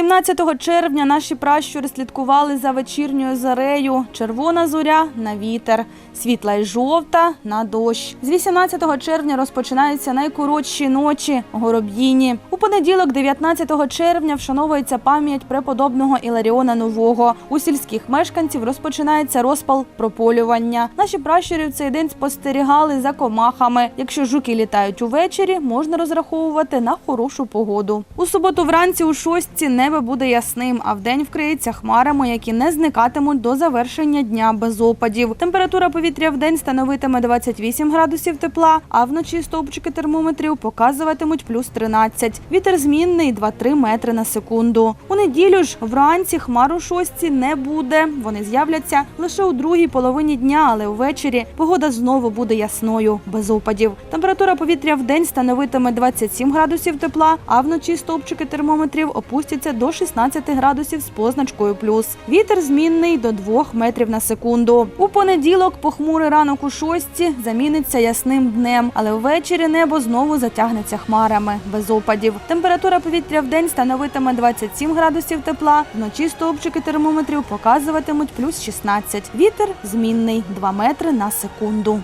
17 червня наші пращури слідкували за вечірньою зарею. Червона зоря на вітер, світла й жовта на дощ. З 18 червня розпочинаються найкоротші ночі гороб'їні. У понеділок, 19 червня, вшановується пам'ять преподобного Іларіона Нового. У сільських мешканців розпочинається розпал прополювання. Наші пращури в цей день спостерігали за комахами. Якщо жуки літають увечері, можна розраховувати на хорошу погоду. У суботу вранці у шостці небо буде ясним, а вдень вкриється хмарами, які не зникатимуть до завершення дня без опадів. Температура повітря вдень становитиме 28 градусів тепла, а вночі стовпчики термометрів показуватимуть плюс 13. Вітер змінний 2-3 метри на секунду. У неділю ж вранці хмар у не буде. Вони з'являться лише у другій половині дня, але ввечері погода знову буде ясною, без опадів. Температура повітря вдень становитиме 27 градусів тепла, а вночі стовпчики термометрів опустяться до 16 градусів з позначкою плюс. Вітер змінний до 2 метрів на секунду. У понеділок похмурий ранок у шостці заміниться ясним днем, але ввечері небо знову затягнеться хмарами без опадів. Температура повітря вдень становитиме 27 градусів тепла, вночі стовпчики термометрів показуватимуть плюс 16. Вітер змінний 2 метри на секунду.